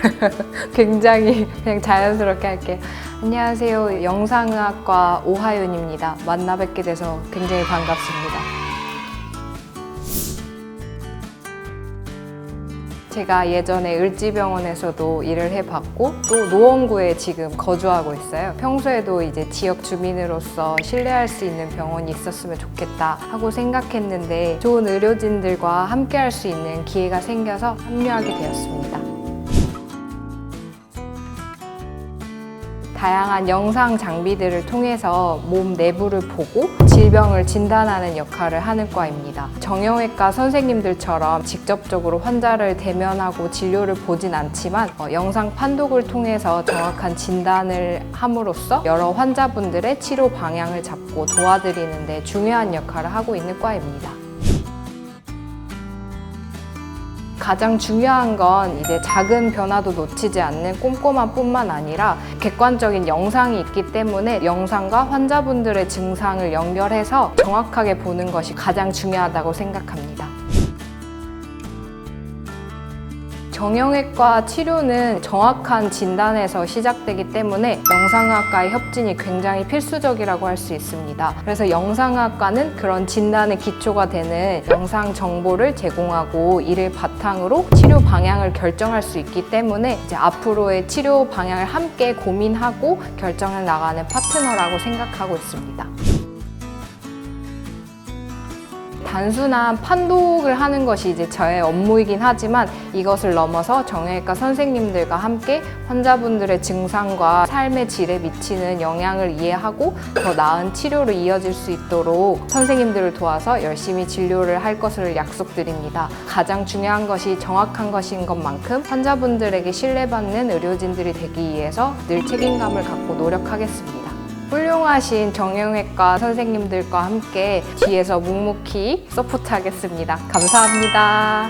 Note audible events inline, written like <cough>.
<laughs> 굉장히 그냥 자연스럽게 할게요. 안녕하세요. 영상의학과 오하윤입니다. 만나 뵙게 돼서 굉장히 반갑습니다. 제가 예전에 을지병원에서도 일을 해봤고 또 노원구에 지금 거주하고 있어요. 평소에도 이제 지역 주민으로서 신뢰할 수 있는 병원이 있었으면 좋겠다 하고 생각했는데 좋은 의료진들과 함께 할 수 있는 기회가 생겨서 합류하게 되었습니다. 다양한 영상 장비들을 통해서 몸 내부를 보고 질병을 진단하는 역할을 하는 과입니다. 정형외과 선생님들처럼 직접적으로 환자를 대면하고 진료를 보진 않지만 어, 영상 판독을 통해서 정확한 진단을 함으로써 여러 환자분들의 치료 방향을 잡고 도와드리는 데 중요한 역할을 하고 있는 과입니다. 가장 중요한 건 이제 작은 변화도 놓치지 않는 꼼꼼함 뿐만 아니라 객관적인 영상이 있기 때문에 영상과 환자분들의 증상을 연결해서 정확하게 보는 것이 가장 중요하다고 생각합니다. 정형외과 치료는 정확한 진단에서 시작되기 때문에 영상의학과의 협진이 굉장히 필수적이라고 할 수 있습니다. 그래서 영상의학과는 그런 진단의 기초가 되는 영상 정보를 제공하고 이를 바탕으로 치료 방향을 결정할 수 있기 때문에 이제 앞으로의 치료 방향을 함께 고민하고 결정해 나가는 파트너라고 생각하고 있습니다. 단순한 판독을 하는 것이 이제 저의 업무이긴 하지만 이것을 넘어서 정형외과 선생님들과 함께 환자분들의 증상과 삶의 질에 미치는 영향을 이해하고 더 나은 치료로 이어질 수 있도록 선생님들을 도와서 열심히 진료를 할 것을 약속드립니다. 가장 중요한 것이 정확한 것인 것만큼 환자분들에게 신뢰받는 의료진들이 되기 위해서 늘 책임감을 갖고 노력하겠습니다. 훌륭하신 정형외과 선생님들과 함께 뒤에서 묵묵히 서포트하겠습니다. 감사합니다.